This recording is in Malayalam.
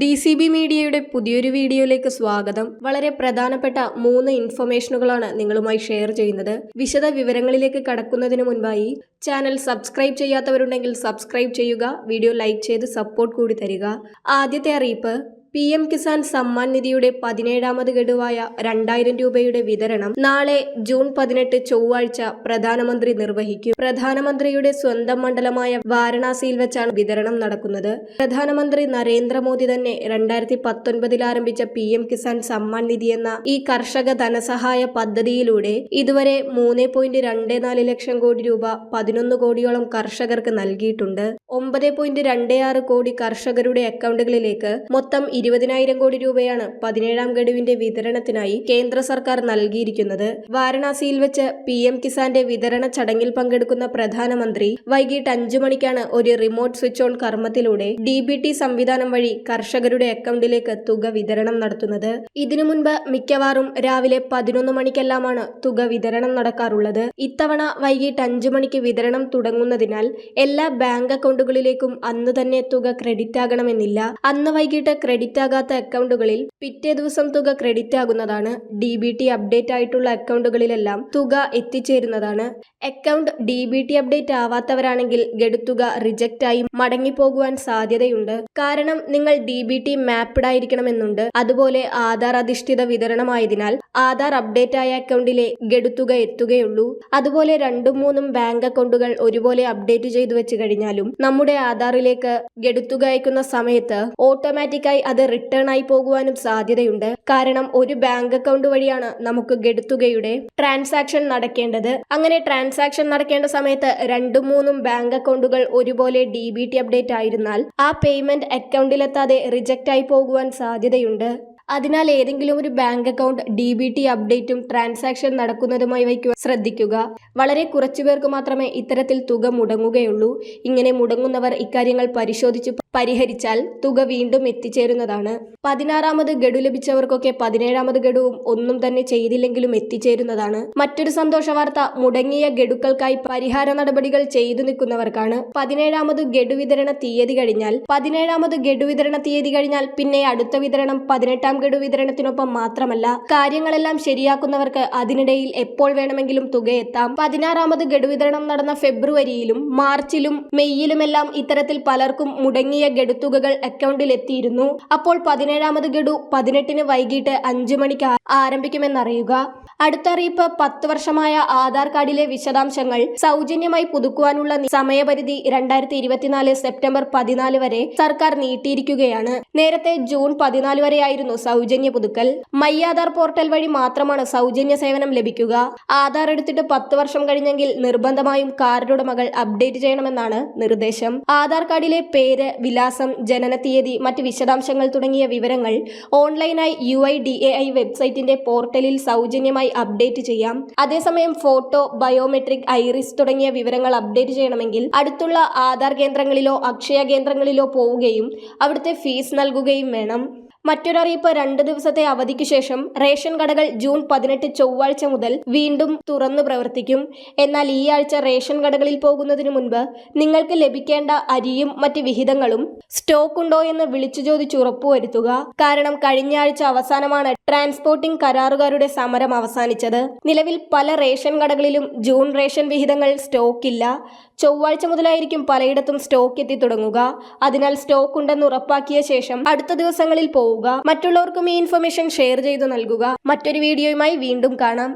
ഡി സി ബി മീഡിയയുടെ പുതിയൊരു വീഡിയോയിലേക്ക് സ്വാഗതം. വളരെ പ്രധാനപ്പെട്ട മൂന്ന് ഇൻഫർമേഷനുകളാണ് നിങ്ങളുമായി ഷെയർ ചെയ്യുന്നത്. വിശദ വിവരങ്ങളിലേക്ക് കടക്കുന്നതിന് മുൻപായി ചാനൽ സബ്സ്ക്രൈബ് ചെയ്യാത്തവരുണ്ടെങ്കിൽ സബ്സ്ക്രൈബ് ചെയ്യുക വീഡിയോ ലൈക്ക് ചെയ്ത് സപ്പോർട്ട് കൂടി തരിക. ആദ്യത്തെ അറിയിപ്പ് പി എം കിസാൻ സമ്മാൻ നിധിയുടെ പതിനേഴാമത് ഗഡുവായ രണ്ടായിരം രൂപയുടെ വിതരണം നാളെ ജൂൺ പതിനെട്ട് ചൊവ്വാഴ്ച പ്രധാനമന്ത്രി നിർവഹിക്കും. പ്രധാനമന്ത്രിയുടെ സ്വന്തം മണ്ഡലമായ വാരണാസിയിൽ വെച്ചാണ് വിതരണം നടക്കുന്നത്. പ്രധാനമന്ത്രി നരേന്ദ്രമോദി തന്നെ രണ്ടായിരത്തി പത്തൊൻപതിൽ ആരംഭിച്ച പി എം കിസാൻ സമ്മാൻ നിധി എന്ന ഈ കർഷക ധനസഹായ പദ്ധതിയിലൂടെ ഇതുവരെ മൂന്ന് പോയിന്റ് രണ്ട് നാല് ലക്ഷം കോടി രൂപ പതിനൊന്ന് കോടിയോളം കർഷകർക്ക് നൽകിയിട്ടുണ്ട്. ഒമ്പത് പോയിന്റ് രണ്ട് ആറ് കോടി കർഷകരുടെ അക്കൗണ്ടുകളിലേക്ക് മൊത്തം ഇരുപതിനായിരം കോടി രൂപയാണ് പതിനേഴാം ഗഡുവിന്റെ വിതരണത്തിനായി കേന്ദ്ര സർക്കാർ നൽകിയിരിക്കുന്നത്. വാരണാസിയിൽ വെച്ച് പി എം കിസാന്റെ വിതരണ ചടങ്ങിൽ പങ്കെടുക്കുന്ന പ്രധാനമന്ത്രി വൈകിട്ട് അഞ്ചു മണിക്കാണ് ഒരു റിമോട്ട് സ്വിച്ച് ഓൺ കർമ്മത്തിലൂടെ ഡി ബി ടി സംവിധാനം വഴി കർഷകരുടെ അക്കൗണ്ടിലേക്ക് തുക വിതരണം നടത്തുന്നത്. ഇതിനു മുൻപ് മിക്കവാറും രാവിലെ പതിനൊന്ന് മണിക്കെല്ലാമാണ് തുക വിതരണം നടക്കാറുള്ളത്. ഇത്തവണ വൈകിട്ട് അഞ്ചു മണിക്ക് വിതരണം തുടങ്ങുന്നതിനാൽ എല്ലാ ബാങ്ക് അക്കൗണ്ടുകളിലേക്കും അന്ന് തന്നെ തുക ക്രെഡിറ്റ് ആകണമെന്നില്ല അന്ന് വൈകിട്ട് ക്രെഡിറ്റ് ആകാത്ത അക്കൗണ്ടുകളിൽ പിറ്റേ ദിവസം തുക ക്രെഡിറ്റ് ആകുന്നതാണ് ഡി ബി ടി അപ്ഡേറ്റ് ആയിട്ടുള്ള അക്കൗണ്ടുകളിലെല്ലാം തുക എത്തിച്ചേരുന്നതാണ്. Account D B T update ആവാത്തവരാണെങ്കിൽ ഗഡുത്തുക റിജക്റ്റ് ആയി മടങ്ങിപ്പോകുവാൻ സാധ്യതയുണ്ട്. കാരണം നിങ്ങൾ ഡി ബി ടി മാപ്ഡ് ആയിരിക്കണമെന്നുണ്ട്. അതുപോലെ ആധാർ അധിഷ്ഠിത വിതരണമായതിനാൽ ആധാർ അപ്ഡേറ്റ് ആയ അക്കൗണ്ടിലെ ഗഡുത്തുക എത്തുകയുള്ളൂ. അതുപോലെ രണ്ടും മൂന്നും ബാങ്ക് അക്കൗണ്ടുകൾ ഒരുപോലെ അപ്ഡേറ്റ് ചെയ്തു വെച്ച് കഴിഞ്ഞാലും നമ്മുടെ ആധാറിലേക്ക് ഗഡുത്തുക അയക്കുന്ന സമയത്ത് ഓട്ടോമാറ്റിക്കായി അത് റിട്ടേൺ ആയി പോകുവാനും സാധ്യതയുണ്ട്. കാരണം ഒരു ബാങ്ക് അക്കൗണ്ട് വഴിയാണ് നമുക്ക് ഗഡുത്തുകയുടെ ട്രാൻസാക്ഷൻ നടക്കേണ്ടത്. അങ്ങനെ ട്രാൻസാക്ഷൻ നടക്കേണ്ട സമയത്ത് രണ്ടും മൂന്നും ബാങ്ക് അക്കൗണ്ടുകൾ ഒരുപോലെ ഡി ബി ടി അപ്ഡേറ്റ് ആയിരുന്നാൽ ആ പേയ്മെന്റ് അക്കൗണ്ടിലെത്താതെ റിജക്റ്റ് ആയി പോകുവാൻ സാധ്യതയുണ്ട്. അതിനാൽ ഏതെങ്കിലും ഒരു bank account D B T അപ്ഡേറ്റും transaction നടക്കുന്നതുമായി വയ്ക്കുവാൻ ശ്രദ്ധിക്കുക. വളരെ കുറച്ചു പേർക്ക് മാത്രമേ ഇത്തരത്തിൽ തുക മുടങ്ങുകയുള്ളൂ. ഇങ്ങനെ മുടങ്ങുന്നവർ ഇക്കാര്യങ്ങൾ പരിശോധിച്ച് പരിഹരിച്ചാൽ തുക വീണ്ടും എത്തിച്ചേരുന്നതാണ്. പതിനാറാമത് ഗഡു ലഭിച്ചവർക്കൊക്കെ പതിനേഴാമത് ഗഡുവും ഒന്നും തന്നെ ചെയ്തില്ലെങ്കിലും എത്തിച്ചേരുന്നതാണ്. മറ്റൊരു സന്തോഷ വാർത്ത മുടങ്ങിയ ഗഡുക്കൾക്കായി പരിഹാര നടപടികൾ ചെയ്തു നിൽക്കുന്നവർക്കാണ് പതിനേഴാമത് ഗഡു വിതരണ തീയതി കഴിഞ്ഞാൽ പതിനേഴാമത് ഗഡു വിതരണ തീയതി കഴിഞ്ഞാൽ പിന്നെ അടുത്ത വിതരണം പതിനെട്ടാം ഗഡു വിതരണത്തിനൊപ്പം മാത്രമല്ല കാര്യങ്ങളെല്ലാം ശരിയാക്കുന്നവർക്ക് അതിനിടയിൽ എപ്പോൾ വേണമെങ്കിലും തുകയെത്താം പതിനാറാമത് ഗഡു വിതരണം നടന്ന ഫെബ്രുവരിയിലും മാർച്ചിലും മെയ്യിലുമെല്ലാം ഇത്തരത്തിൽ പലർക്കും മുടങ്ങിയ ഗഡുത്തുകകൾ അക്കൗണ്ടിൽ എത്തിയിരുന്നു. അപ്പോൾ പതിനേഴാമത് ഗഡു പതിനെട്ടിന് വൈകിട്ട് അഞ്ചു മണിക്ക് ആരംഭിക്കുമെന്നറിയുക. അടുത്ത അറിയിപ്പ് പത്ത് വർഷമായ ആധാർ കാർഡിലെ വിശദാംശങ്ങൾ സൗജന്യമായി പുതുക്കുവാനുള്ള സമയപരിധി രണ്ടായിരത്തി ഇരുപത്തിനാല് സെപ്റ്റംബർ പതിനാല് വരെ സർക്കാർ നീട്ടിയിരിക്കുകയാണ്. നേരത്തെ ജൂൺ പതിനാല് വരെയായിരുന്നു സൗജന്യ പുതുക്കൽ. മൈ ആധാർ പോർട്ടൽ വഴി മാത്രമാണ് സൗജന്യ സേവനം ലഭിക്കുക. ആധാർ എടുത്തിട്ട് പത്ത് വർഷം കഴിഞ്ഞെങ്കിൽ നിർബന്ധമായും കാർഡുടമകൾ അപ്ഡേറ്റ് ചെയ്യണമെന്നാണ് നിർദ്ദേശം. ആധാർ കാർഡിലെ പേര് വിലാസം ജനന തീയതി മറ്റ് വിശദാംശങ്ങൾ തുടങ്ങിയ വിവരങ്ങൾ ഓൺലൈനായി U I D A I വെബ്സൈറ്റിന്റെ പോർട്ടലിൽ സൗജന്യമായി അപ്ഡേറ്റ് ചെയ്യാം. അതേസമയം ഫോട്ടോ ബയോമെട്രിക് ഐറിസ് തുടങ്ങിയ വിവരങ്ങൾ അപ്ഡേറ്റ് ചെയ്യണമെങ്കിൽ അടുത്തുള്ള ആധാർ കേന്ദ്രങ്ങളിലോ അക്ഷയ കേന്ദ്രങ്ങളിലോ പോവുകയും അവിടുത്തെ ഫീസ് നൽകുകയും വേണം. മറ്റൊരറിയിപ്പ് രണ്ട് ദിവസത്തെ അവധിക്ക് ശേഷം റേഷൻ കടകൾ ജൂൺ പതിനെട്ട് ചൊവ്വാഴ്ച മുതൽ വീണ്ടും തുറന്നു പ്രവർത്തിക്കും. എന്നാൽ ഈ ആഴ്ച റേഷൻ കടകളിൽ പോകുന്നതിനു മുൻപ് നിങ്ങൾക്ക് ലഭിക്കേണ്ട അരിയും മറ്റ് വിഹിതങ്ങളും സ്റ്റോക്ക് ഉണ്ടോ എന്ന് വിളിച്ചു ചോദിച്ച് ഉറപ്പുവരുത്തുക കാരണം കഴിഞ്ഞ ആഴ്ച അവസാനമാണ് ട്രാൻസ്പോർട്ടിംഗ് കരാറുകാരുടെ സമരം അവസാനിച്ചത്. നിലവിൽ പല റേഷൻ കടകളിലും ജൂൺ റേഷൻ വിഹിതങ്ങൾ സ്റ്റോക്കില്ല ചൊവ്വാഴ്ച മുതലായിരിക്കും പലയിടത്തും സ്റ്റോക്ക് എത്തി തുടങ്ങുക. അതിനാൽ സ്റ്റോക്ക് ഉണ്ടെന്ന് ഉറപ്പാക്കിയ ശേഷം അടുത്ത ദിവസങ്ങളിൽ പോവുക. മറ്റുള്ളവർക്കും ഈ ഇൻഫർമേഷൻ ഷെയർ ചെയ്തു നൽകുക. മറ്റൊരു വീഡിയോയുമായി വീണ്ടും കാണാം.